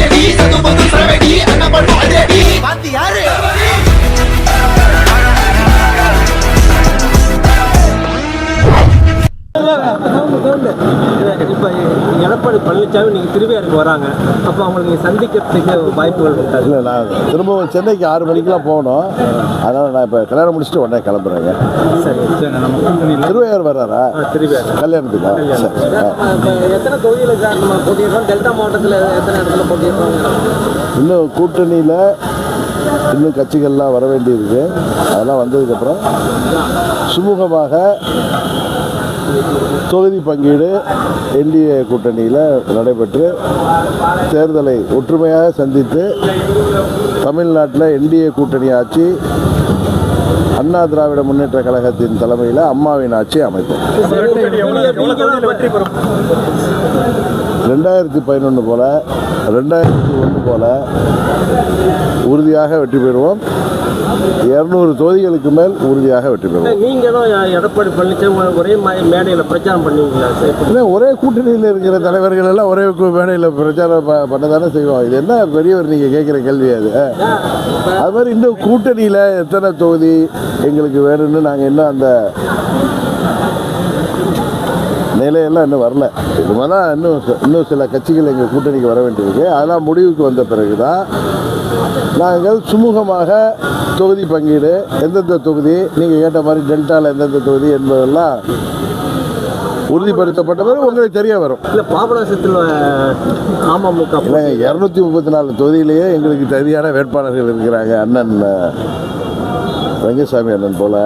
அதிரடி சத்து பொது சரவெடி பண்ணும் அதிரடி பாத்தி யாரு இப்போ எடப்பாடி பழனிசாமி நீங்கள் திருவையாருக்கு வராங்க. அப்போ அவங்களுக்கு சந்திக்கிறதுக்கு வாய்ப்புகள் இருக்காது இல்லை நான் திரும்பவும் சென்னைக்கு ஆறு மணிக்கெலாம் போகணும். அதனால் நான் இப்போ கல்யாணம் முடிச்சுட்டு உடனே கிளம்புறேங்க. திருவையார் வர்றாரா? திருவையார் கல்யாணத்துக்கா. எத்தனை தொகுதியில் சார் நம்ம போட்டியிருக்கோம் டெல்டா மாவட்டத்தில் எத்தனை இடத்துல போட்டியிருக்கோம் இன்னும் கூட்டணியில் இன்னும் கட்சிகள்லாம் வர வேண்டியிருக்கு. அதெல்லாம் வந்ததுக்கப்புறம் சுமூகமாக தொகுதி பங்கீடு என்டிஏ கூட்டணியில் நடைபெற்று தேர்தலை ஒற்றுமையாக சந்தித்து தமிழ்நாட்டில் என்டிஏ கூட்டணி ஆட்சி அண்ணா திராவிட முன்னேற்ற கழகத்தின் தலைமையில் அம்மாவின் ஆட்சி அமைப்போம் ரெண்டாயிரத்தி பதினொன்று போல ரெண்டாயிரத்தி ஒன்று போல உறுதியாக வெற்றி பெறுவோம். இரநூறு தொகுதிகளுக்கு மேல் உறுதியாக வெற்றி பெறுவோம். எடப்பாடி பழனிசாமி ஒரே மேடையில் பிரச்சாரம் பண்ணுவீங்களா? ஒரே கூட்டணியில் இருக்கிற தலைவர்கள் எல்லாம் ஒரே மேடையில் பிரச்சாரம் பண்ண தானே செய்வோம் இது என்ன பெரியவர் நீங்கள் கேட்குற கேள்வி அது? அது மாதிரி இன்னும் கூட்டணியில் எத்தனை தொகுதி எங்களுக்கு வேணும்னு நாங்கள் இன்னும் அந்த நிலையெல்லாம் இன்னும் வரல இது மாதிரி தான் இன்னும் இன்னும் சில கட்சிகள் எங்கள் கூட்டணிக்கு வர வேண்டியிருக்கு அதெல்லாம் முடிவுக்கு வந்த பிறகு தான் நாங்கள் சுமூகமாக தொகுதி பங்கீடு எந்தெந்த தொகுதி நீங்கள் கேட்ட மாதிரி டெல்டாவில் எந்தெந்த தொகுதி என்பதெல்லாம் உறுதிப்படுத்தப்பட்ட பிறகு உங்களுக்கு தெரிய வரும் இல்லை பாபநாசத்தில் அமமுக இரநூத்தி முப்பத்தி நாலு தொகுதியிலேயே எங்களுக்கு தகுதியான வேட்பாளர்கள் இருக்கிறாங்க அண்ணன் ரங்கசாமி அண்ணன் போல்.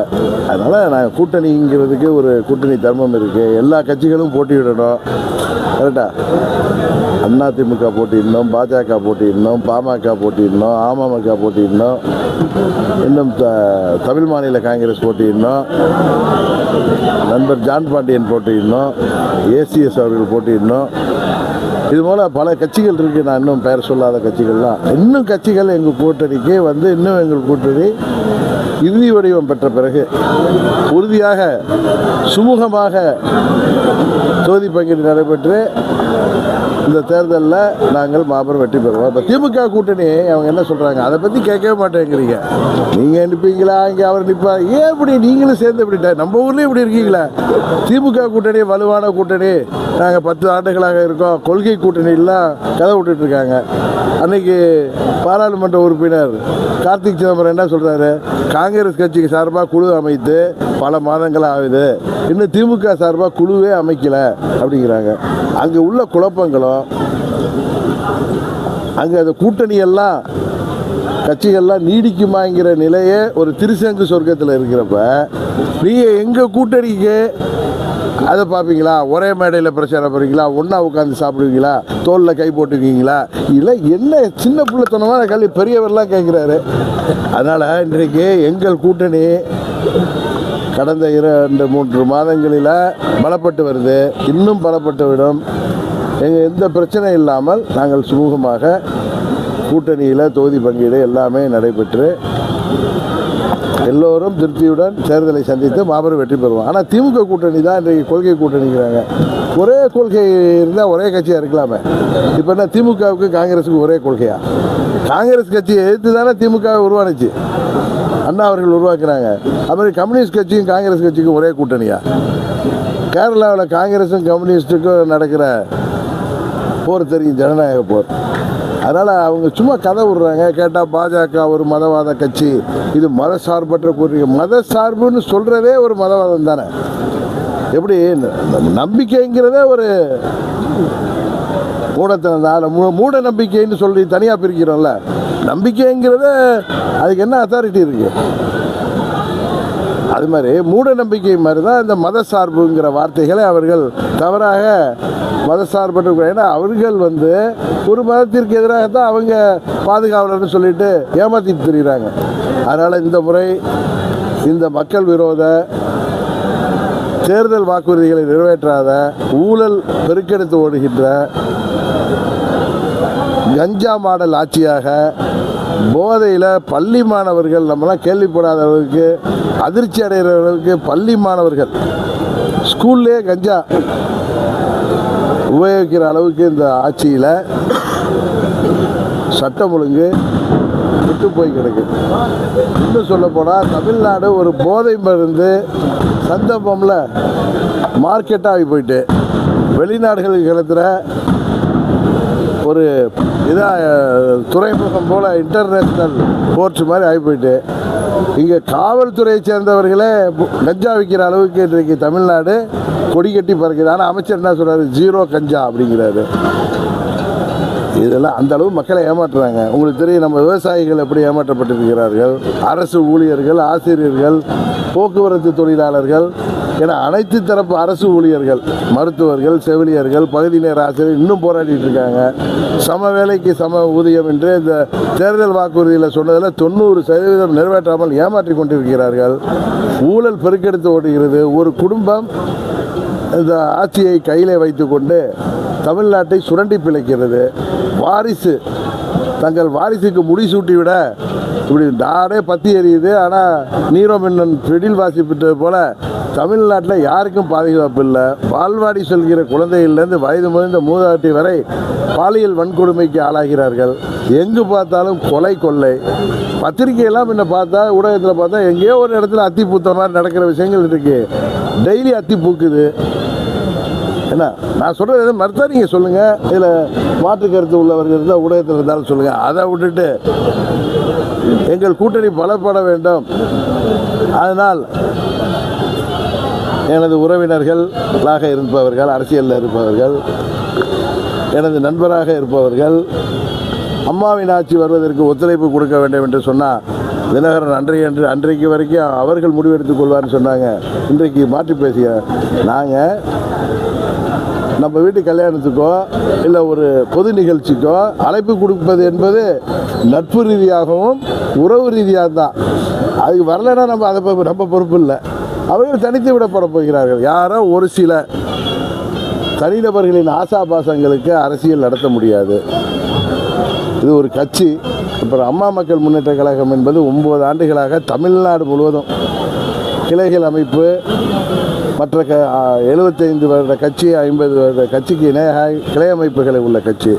அதனால் நாங்கள் கூட்டணிங்கிறதுக்கு ஒரு கூட்டணி தர்மம் இருக்குது எல்லா கட்சிகளும் போட்டியிடணும். கரெக்டா திமுக போட்டியிடணும் பாஜக போட்டியிடணும் பாமக போட்டியிடணும் அமமுக போட்டியிடணும் இன்னும் த தமிழ் மாநில காங்கிரஸ் போட்டியிடணும் நண்பர் ஜான் பாண்டியன் போட்டியிடணும் ஏசிஎஸ் அவர்கள் போட்டியிடணும். இது போல் பல கட்சிகள் இருக்குது நான் இன்னும் பெயர் சொல்லாத கட்சிகள்லாம். இன்னும் கட்சிகள் எங்கள் கூட்டணிக்கு வந்து இன்னும் எங்கள் கூட்டணி இறுதி வடிவம் பெற்ற பிறகு உறுதியாக சுமூகமாக தொகுதி பங்கீடு நடைபெற்று இந்த தேர்தலில் நாங்கள் மாபெரும் வெற்றி பெறுவோம். இப்போ திமுக கூட்டணி அவங்க என்ன சொல்கிறாங்க அதை பற்றி கேட்கவே மாட்டேங்கிறீங்க. நீங்கள் நிற்பீங்களா இங்கே அவர் நிற்பார் ஏன் இப்படி? நீங்களும் சேர்ந்து இப்படி நம்ம ஊர்லேயும் இப்படி இருக்கீங்களா? திமுக கூட்டணி வலுவான கூட்டணி. நாங்கள் பத்து ஆண்டுகளாக இருக்கோம். கொள்கை கூட்டணியெல்லாம் கதை விட்டுட்ருக்காங்க அன்னைக்கு பாராளுமன்ற உறுப்பினர் கார்த்திக் சிதம்பரம் என்ன சொல்கிறாரு காங்கிரஸ் கட்சிக்கு சார்பாக குழு அமைத்து பல மாதங்கள் ஆகுது. இன்னும் திமுக சார்பாக குழுவே அமைக்கல அப்படிங்கிறாங்க. அங்கே உள்ள குழப்பங்களும் அங்கே அந்த கூட்டணியெல்லாம் கட்சிகள்லாம் நீடிக்குமாங்கிற நிலையே ஒரு திருசங்கு சொர்க்கத்தில் இருக்கிறப்ப நீங்கள் எங்கள் கூட்டணிக்கு அதை பார்ப்பீங்களா ஒரே மேடையில் பிரச்சாரம் பண்ணுறீங்களா ஒன்றா உட்காந்து சாப்பிடுவீங்களா? தோலில் கை போட்டுக்குவீங்களா? இல்லை என்ன சின்ன பிள்ளைத்தனமான கல்வி பெரியவர்லாம் கேட்குறாரு அதனால் இன்றைக்கு எங்கள் கூட்டணி கடந்த இரண்டு மூன்று மாதங்களில் பலப்பட்டு வருது. இன்னும் பலப்பட்டு விடும். எங்கள் எந்த பிரச்சனை இல்லாமல் நாங்கள் சுமூகமாக கூட்டணியில் தொகுதி பங்கீடு எல்லாமே நடைபெற்று எல்லோரும் திருப்தியுடன் தேர்தலை சந்தித்து மாபெரும் வெற்றி பெறுவோம். ஆனால் திமுக கூட்டணி தான் இன்றைக்கு கொள்கை கூட்டணிங்கிறாங்க ஒரே கொள்கை இருந்தால் ஒரே கட்சியாக இருக்கலாமே. இப்போ என்ன திமுகவுக்கு காங்கிரஸுக்கு ஒரே கொள்கையா? காங்கிரஸ் கட்சியை எதிர்த்து தானே திமுக உருவானுச்சு. அண்ணா அவர்கள் உருவாக்குறாங்க அதுமாதிரி கம்யூனிஸ்ட் கட்சியும் காங்கிரஸ் கட்சிக்கும் ஒரே கூட்டணியா? கேரளாவில் காங்கிரஸும் கம்யூனிஸ்ட்டுக்கும் நடக்கிற போர் தெரியும் ஜனநாயக போர். அதனால் அவங்க சும்மா கதை விடுறாங்க. கேட்டால் பாஜக ஒரு மதவாத கட்சி. இது மத சார்பற்ற கூட்டணி. மத சார்புன்னு சொல்கிறதே ஒரு மதவாதம் தானே. எப்படி? நம்பிக்கைங்கிறதே ஒரு மூடத்தனம் தான் மூ மூட நம்பிக்கைன்னு சொல்லி தனியாக பிரிக்கிறோம்ல. நம்பிக்கைங்கிறத அதுக்கு என்ன அத்தாரிட்டி இருக்குது அது மாதிரி மூட நம்பிக்கை மாதிரி தான் இந்த மத சார்புங்கிற வார்த்தைகளை அவர்கள் தவறாக மத சார்பற்ற ஏன்னா அவர்கள் வந்து ஒரு மதத்திற்கு எதிராக தான் அவங்க பாதுகாவலர்னு சொல்லிட்டு ஏமாற்றிட்டு தெரியுறாங்க. அதனால் இந்த முறை இந்த மக்கள் விரோத தேர்தல் வாக்குறுதிகளை நிறைவேற்றாத ஊழல் பெருக்கெடுத்து ஓடுகின்ற கஞ்சா மாடல் ஆட்சியாக போதையில் பள்ளி மாணவர்கள் நம்மலாம் கேள்விப்படாத அளவுக்கு அதிர்ச்சி அடைகிற அளவுக்கு பள்ளி மாணவர்கள் ஸ்கூல்லே கஞ்சா உபயோகிக்கிற அளவுக்கு இந்த ஆட்சியில் சட்டம் ஒழுங்கு விட்டு போய் கிடக்கு. இன்னும் சொல்லப்போனால் தமிழ்நாடு ஒரு போதை மருந்து சந்தர்ப்பமில் மார்க்கெட்டாகி போயிட்டு வெளிநாடுகளுக்கு கிடத்துகிற ஒரு இதாக துறைமுகம் போல் இன்டர்நேஷ்னல் போர்ட்ஸ் மாதிரி ஆகி போயிட்டு இங்கே காவல்துறையை சேர்ந்தவர்களே கஞ்சா விற்கிற அளவுக்கு இன்றைக்கு தமிழ்நாடு கொடி கட்டி பறக்குது. ஆனால் அமைச்சர் என்ன சொல்கிறார் ஜீரோ கஞ்சா அப்படிங்கிறாரு. இதெல்லாம் அந்த அளவு மக்களை ஏமாற்றுறாங்க. உங்களுக்கு தெரியும் நம்ம விவசாயிகள் எப்படி ஏமாற்றப்பட்டிருக்கிறார்கள்? அரசு ஊழியர்கள் ஆசிரியர்கள் போக்குவரத்து தொழிலாளர்கள் என அனைத்து தரப்பு அரசு ஊழியர்கள் மருத்துவர்கள் செவிலியர்கள் பகுதி நேர ஆசிரியர் இன்னும் போராடிட்டு இருக்காங்க. சம வேலைக்கு சம ஊதியம் என்று இந்த தேர்தல் வாக்குறுதியில் சொன்னதில் தொண்ணூறு சதவீதம் நிறைவேற்றாமல் ஏமாற்றி கொண்டிருக்கிறார்கள். ஊழல் பெருக்கெடுத்து ஓடுகிறது. ஒரு குடும்பம் இந்த ஆட்சியை கையிலே வைத்துக்கொண்டு தமிழ்நாட்டை சுரண்டி பிழைக்கிறது. வாரிசு. தங்கள் வாரிசுக்கு முடிசூட்டி விட இப்படி நாடே பற்றி எறியுது ஆனால் நீரோ மின்னன் செடில் வாசிப்பிட்டது போல் தமிழ்நாட்டில் யாருக்கும் பாதுகாப்பு இல்லை. பால்வாடி சொல்கிற குழந்தையிலேருந்து வயது முதிர்ந்த மூதாட்டி வரை பாலியல் வன்கொடுமைக்கு ஆளாகிறார்கள். எங்கு பார்த்தாலும் கொலை கொள்ளை. பத்திரிகையெல்லாம் முன்ன பார்த்தா ஊடகத்தில் பார்த்தா எங்கேயோ ஒரு இடத்துல அத்தி பூத்த மாதிரி நடக்கிற விஷயங்கள் இருக்குது டெய்லி அத்தி பூக்குது என்ன நான் சொல்கிறது எதுவும் மறுத்தா நீங்கள் சொல்லுங்கள் இதில் மாற்று கருத்து உள்ளவர்கள் இருந்தால் ஊடகத்தில் இருந்தாலும் சொல்லுங்கள் அதை விட்டுட்டு எங்கள் கூட்டணி பலப்பட வேண்டும். அதனால் எனது உறவினர்களாக இருப்பவர்கள் அரசியலில் இருப்பவர்கள் எனது நண்பராக இருப்பவர்கள் அம்மாவின் ஆட்சி வருவதற்கு ஒத்துழைப்பு கொடுக்க வேண்டும் என்று சொன்னால் தினகரன் அன்றைய அன்று அன்றைக்கு வரைக்கும் அவர்கள் முடிவெடுத்துக் கொள்வார்னு சொன்னாங்க. இன்றைக்கு மாற்றி பேசிய நாங்கள் நம்ம வீட்டு கல்யாணத்துக்கோ இல்லை ஒரு பொது நிகழ்ச்சிக்கோ அழைப்பு கொடுப்பது என்பது நட்பு ரீதியாகவும் உறவு ரீதியாக தான் அதுக்கு வரலைன்னா நம்ம அதை பொ- நம்ம பொறுப்பு இல்லை. அவர்கள் தனித்து விடப்பட போகிறார்கள். யாரோ ஒரு சில தனிநபர்களின் ஆசாபாசங்களுக்கு அரசியல் நடத்த முடியாது. இது ஒரு கட்சி. அப்புறம் அம்மா மக்கள் முன்னேற்ற கழகம் என்பது ஒன்பது ஆண்டுகளாக தமிழ்நாடு முழுவதும் கிளைகள் அமைப்பு மற்ற க எழுபத்தைந்து வருட கட்சி ஐம்பது வருட கட்சிக்கு இணையாக கிளை அமைப்புகளை உள்ள கட்சி.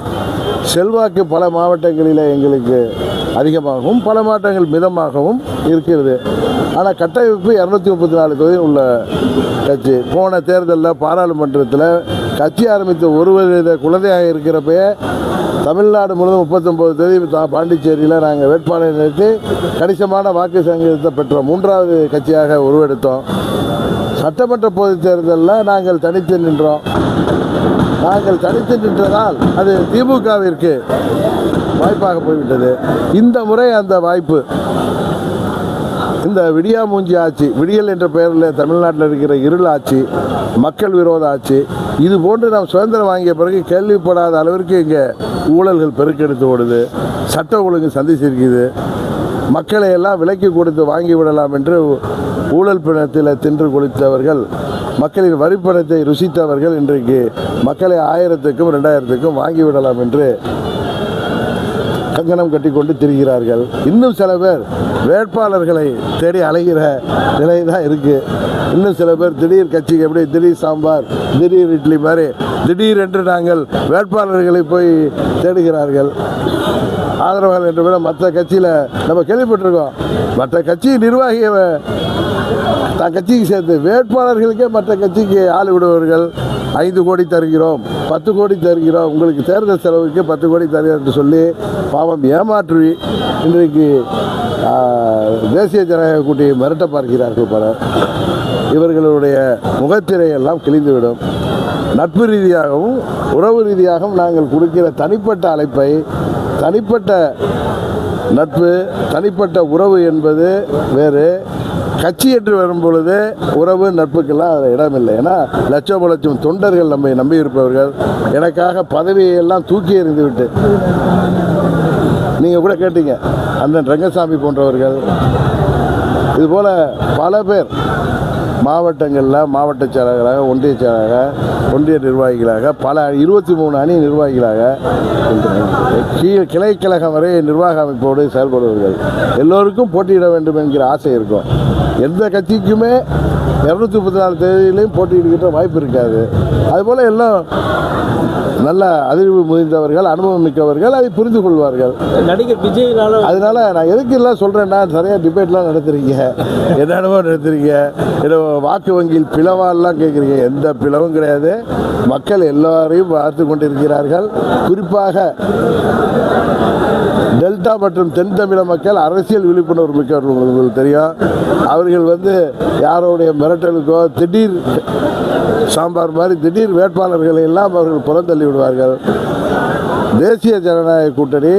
செல்வாக்கு பல மாவட்டங்களில் எங்களுக்கு அதிகமாகவும் பல மாவட்டங்கள் மிதமாகவும் இருக்கிறது. ஆனால் கட்டமைப்பு இரநூத்தி முப்பத்தி நாலு தொகுதி உள்ள கட்சி. போன தேர்தலில் பாராளுமன்றத்தில் கட்சி ஆரம்பித்த ஒரு வருட குழந்தையாக இருக்கிறப்பயே தமிழ்நாடு முழுவதும் முப்பத்தொம்போது தேதி பாண்டிச்சேரியில் நாங்கள் வேட்பாளர் நிறுத்தி கணிசமான வாக்கு சங்கீதத்தை பெற்ற மூன்றாவது கட்சியாக உருவெடுத்தோம். சட்டமன்ற பொதுத் தேர்தலில் நாங்கள் தனித்து நின்றோம். நாங்கள் தனித்து நின்றதால் அது திமுகவிற்கு வாய்ப்பாக போய்விட்டது. இந்த முறை அந்த வாய்ப்பு. இந்த விடியா மூஞ்சி ஆட்சி விடியல் என்ற பெயரில் தமிழ்நாட்டில் இருக்கிற இருள் ஆட்சி மக்கள் விரோத ஆட்சி இது போன்று நாம் சுதந்திரம் வாங்கிய பிறகு கேள்விப்படாத அளவிற்கு இங்கே ஊழல்கள் பெருக்கெடுத்து ஓடுது. சட்ட ஒழுங்கு சந்திச்சிருக்குது மக்களை எல்லாம் விலைக்கு கொடுத்து வாங்கி விடலாம் என்று ஊழல் பிணத்தில் தின்று குளித்தவர்கள் மக்களின் வரிப்பணத்தை ருசித்தவர்கள் இன்றைக்கு மக்களை ஆயிரத்துக்கும் ரெண்டாயிரத்துக்கும் வாங்கி விடலாம் என்று கங்கணம் கட்டிக்கொண்டு திரிகிறார்கள். இன்னும் சில பேர் வேட்பாளர்களை தேடி அலைகிற நிலை தான் இருக்குது இன்னும் சில பேர் திடீர் கட்சிக்கு எப்படி திடீர் சாம்பார் திடீர் இட்லி மாதிரி திடீர் என்று நாங்கள் வேட்பாளர்களை போய் தேடுகிறார்கள். ஆதரவாளர் என்று கூட மற்ற கட்சியில் நம்ம கேள்விப்பட்டிருக்கோம். மற்ற கட்சி நிர்வாகி தான் கட்சிக்கு சேர்த்து வேட்பாளர்களுக்கே மற்ற கட்சிக்கு ஆள் விடுபவர்கள் ஐந்து கோடி தருகிறோம் பத்து கோடி தருகிறோம். உங்களுக்கு தேர்தல் செலவுக்கு பத்து கோடி தருகிறோம் என்று சொல்லி பாவம் ஏமாற்றி இன்றைக்கு தேசிய ஜனநாயக கூட்டியை மிரட்ட பார்க்கிறார்கள் பலர். இவர்களுடைய முகத்திரையெல்லாம் கிழிந்துவிடும். நட்பு ரீதியாகவும் உறவு ரீதியாகவும் நாங்கள் கொடுக்கிற தனிப்பட்ட அழைப்பை தனிப்பட்ட நட்பு தனிப்பட்ட உறவு என்பது வேறு. கட்சி என்று வரும் பொழுது உறவு நட்புக்கெல்லாம் அதில் இடமில்லை. ஏன்னா லட்சம் லட்சம் தொண்டர்கள் நம்மை நம்பி இருப்பவர்கள் எனக்காக பதவியை எல்லாம் தூக்கி எறிந்து விட்டு நீங்கள் கூட கேட்டீங்க அண்ணன் ரங்கசாமி போன்றவர்கள். இதுபோல் பல பேர் மாவட்டங்களில் மாவட்ட செயலாளராக ஒன்றிய செயலாளராக ஒன்றிய நிர்வாகிகளாக பல இருபத்தி மூணு அணி நிர்வாகிகளாக கீழ் கிளை கழகம் வரை நிர்வாக அமைப்போடு செயல்படுவார்கள் எல்லோருக்கும் போட்டியிட வேண்டும் என்கிற ஆசை இருக்கும். எந்த கட்சிக்குமே இரநூத்தி முப்பத்தி நாலு தேதியிலையும் போட்டியிடுகின்ற வாய்ப்பு இருக்காது. அதுபோல் எல்லாம் நல்ல அறிவு முதிர்ந்தவர்கள் அனுபவம் மிக்கவர்கள் அதை புரிந்து கொள்வார்கள். நடிகர் விஜய்னால அதனால நான் எதுக்கு எல்லாம் சொல்கிறேன்னா நிறைய டிபேட்லாம் நடத்துறீங்க. என்னென்னவோ நடத்துறீங்க. ஏதோ வாக்கு வங்கியில் பிளவாலாம் கேட்குறீங்க எந்த பிளவும் கிடையாது. மக்கள் எல்லாரையும் பார்த்து கொண்டிருக்கிறார்கள். குறிப்பாக டெல்டா மற்றும் தென் தமிழக மக்கள் அரசியல் விழிப்புணர்வு மிக்கவர்கள் உங்களுக்கு தெரியும். அவர்கள் வந்து யாரோடைய மிரட்டலுக்கோ திடீர் சாம்பார் மாதிரி திடீர் வேட்பாளர்களை எல்லாம் அவர்கள் புறந்தள்ளி விடுவார்கள். தேசிய ஜனநாயக கூட்டணி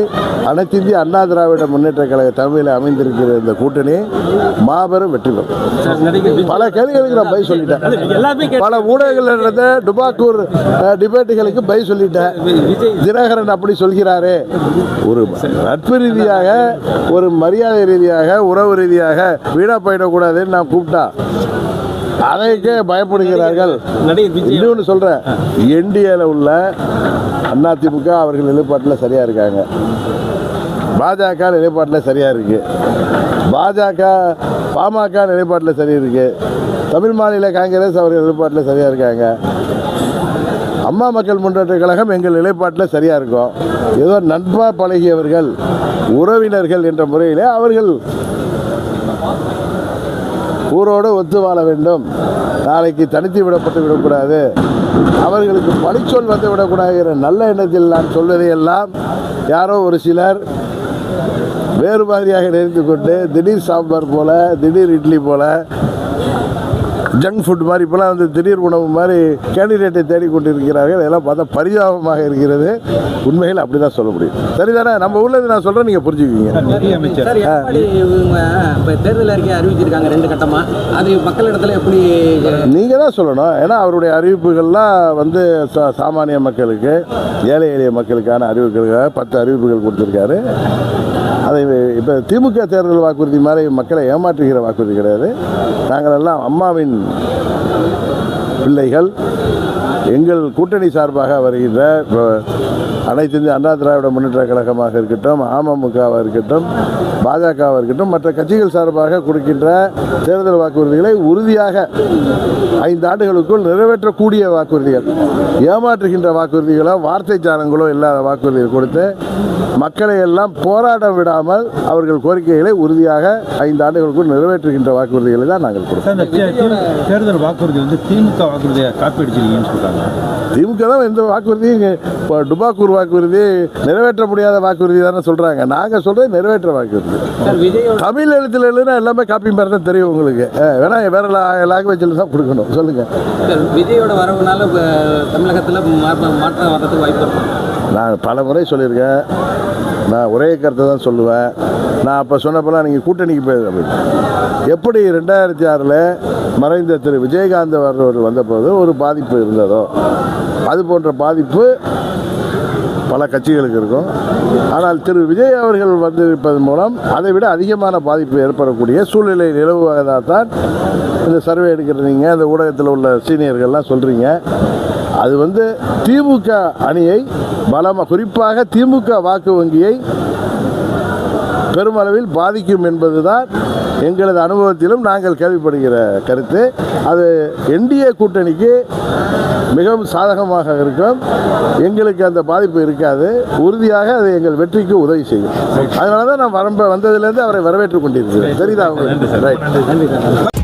அனைத்து இந்திய அண்ணா திராவிட முன்னேற்ற கழக தலைமையில் அமைந்திருக்கிற இந்த கூட்டணி மாபெரும் வெற்றி பெறும். பல கேள்விகளுக்கு நான் பதில் சொல்லிட்டேன். பல ஊடகங்கள் நடந்த டுபாக்கூர் டிபேட்டுகளுக்கு பதில் சொல்லிட்டேன். தினகரன் அப்படி சொல்கிறாரே. ஒரு நட்பு ரீதியாக ஒரு மரியாதை ரீதியாக உறவு ரீதியாக வீணா போயிடக்கூடாதுன்னு நான் கூப்பிட்டா. அதைக்கே பயப்படுகிறார்கள். இன்னொன்று சொல்கிறேன் என்டிஏல உள்ள அதிமுக அவர்கள் நிலைப்பாட்டில் சரியாக இருக்காங்க. பாஜக நிலைப்பாட்டில் சரியாக இருக்கு. பாஜக பாமக நிலைப்பாட்டில் சரி இருக்கு. தமிழ் மாநில காங்கிரஸ் அவர்கள் நிலைப்பாட்டில் சரியாக இருக்காங்க. அம்மா மக்கள் முன்னேற்ற கழகம் எங்கள் நிலைப்பாட்டில் சரியாக இருக்கும். ஏதோ நண்பா பழகியவர்கள் உறவினர்கள் என்ற முறையில் அவர்கள் ஊரோடு ஒத்து வாழ வேண்டும். நாளைக்கு தனித்து விடப்பட்டு விடக்கூடாது. அவர்களுக்கு பழிச்சொல் வந்து விடக்கூடாது நல்ல எண்ணத்தில் நான் சொல்வதையெல்லாம் யாரோ ஒரு சிலர் வேறு மாதிரியாக நினைத்து கொண்டு திடீர் சாம்பார் போல திடீர் இட்லி போல ஜங்க் ஃபுட் மாதிரி இப்போலாம் வந்து திடீர் உணவு மாதிரி கேண்டிடேட்டை தேடிக்கொண்டிருக்கிறார்கள். இதெல்லாம் பார்த்தா பரிதாபமாக இருக்கிறது. உண்மையில் அப்படி தான் சொல்ல முடியும். சரிதானே? நம்ம உள்ளது நான் சொல்கிறேன் நீங்கள் புரிஞ்சுக்குவீங்க. தேர்தல் அறிக்கை அறிவிச்சிருக்காங்க ரெண்டு கட்டமா? அது மக்களிடத்துல எப்படி நீங்கள் தான் சொல்லணும். ஏன்னா அவருடைய அறிவிப்புகள்லாம் வந்து சா சாமானிய மக்களுக்கு ஏழை எளிய மக்களுக்கான அறிவிப்புகளுக்காக பத்து அறிவிப்புகள் கொடுத்துருக்காரு. அதை இப்போ திமுக தேர்தல் வாக்குறுதி மாதிரி மக்களை ஏமாற்றுகிற வாக்குறுதி கிடையாது. நாங்கள் எல்லாம் அம்மாவின் பிள்ளைகள் எங்கள் கூட்டணி சார்பாக வருகின்ற இப்போ அனைத்து இந்திய அண்ணா திராவிட முன்னேற்ற கழகமாக இருக்கட்டும் அமமுகவாக இருக்கட்டும் பாஜகவாக இருக்கட்டும் மற்ற கட்சிகள் சார்பாக கொடுக்கின்ற தேர்தல் வாக்குறுதிகளை உறுதியாக ஐந்து ஆண்டுகளுக்குள் நிறைவேற்றக்கூடிய வாக்குறுதிகள். ஏமாற்றுகின்ற வாக்குறுதிகளோ வார்த்தை சாரங்களோ இல்லாத வாக்குறுதிகள் கொடுத்து மக்களை எல்லாம் போராட விடாமல் அவர்கள் கோரிக்கைகளை உறுதியாக ஐந்து ஆண்டுகளுக்குள் நிறைவேற்றுகின்ற வாக்குறுதிகளை தான் நாங்கள் கொடுப்போம் தேர்தல் வாக்குறுதி வந்து திமுக வாக்குறுதியை காப்பீடு அடிச்சிருக்கீங்கன்னு சொல்றாங்க. திமுக தான் எந்த வாக்குறுதியும் இப்போ டுபாக்கூர் வாக்குறுதி நிறைவேற்ற முடியாத வாக்குறுதி தானே சொல்கிறாங்க நாங்கள் சொல்கிறது நிறைவேற்ற வாக்குறுதி. தமிழ் எழுத்துல எழுதுனா எல்லாமே காப்பி மாதிரி தான் தெரியும் உங்களுக்கு. வேணா வேற லாங்குவேஜில் தான் கொடுக்கணும். சொல்லுங்கள் விஜயோட வரவுனால தமிழகத்துல மாற்றம் வர்றதுக்கு வாய்ப்பு நான் பல முறை சொல்லியிருக்கேன். நான் ஒரே கருத்தை தான் சொல்லுவேன். நான் அப்போ சொன்னப்பெல்லாம் நீங்கள் கூட்டணிக்கு போய் அப்படின்னு எப்படி ரெண்டாயிரத்தி ஆறில் மறைந்த திரு விஜயகாந்த் அவர்கள் வந்தபோது ஒரு பாதிப்பு இருந்ததோ அது போன்ற பாதிப்பு பல கட்சிகளுக்கு இருக்கும். ஆனால் திரு விஜய் அவர்கள் வந்திருப்பதன் மூலம் அதை விட அதிகமான பாதிப்பு ஏற்படக்கூடிய சூழ்நிலை நிலவுவதாக தான் இந்த சர்வே எடுக்கிறீங்க இந்த ஊடகத்தில் உள்ள சீனியர்கள்லாம் சொல்கிறீங்க அது வந்து திமுக அணியை பலமாக குறிப்பாக திமுக வாக்கு வங்கியை பெருமளவில் பாதிக்கும் என்பதுதான் எங்களது அனுபவத்திலும் நாங்கள் கேள்விப்படுகிற கருத்து. அது என்டிஏ கூட்டணிக்கு மிகவும் சாதகமாக இருக்கும். எங்களுக்கு அந்த பாதிப்பு இருக்காது. உறுதியாக அது எங்கள் வெற்றிக்கு உதவி செய்யும். அதனால தான் நான் வரம்ப வந்ததிலிருந்து அவரை வரவேற்றுக் கொண்டிருக்கிறேன். தெரியுதா உங்களுக்கு? ரைட்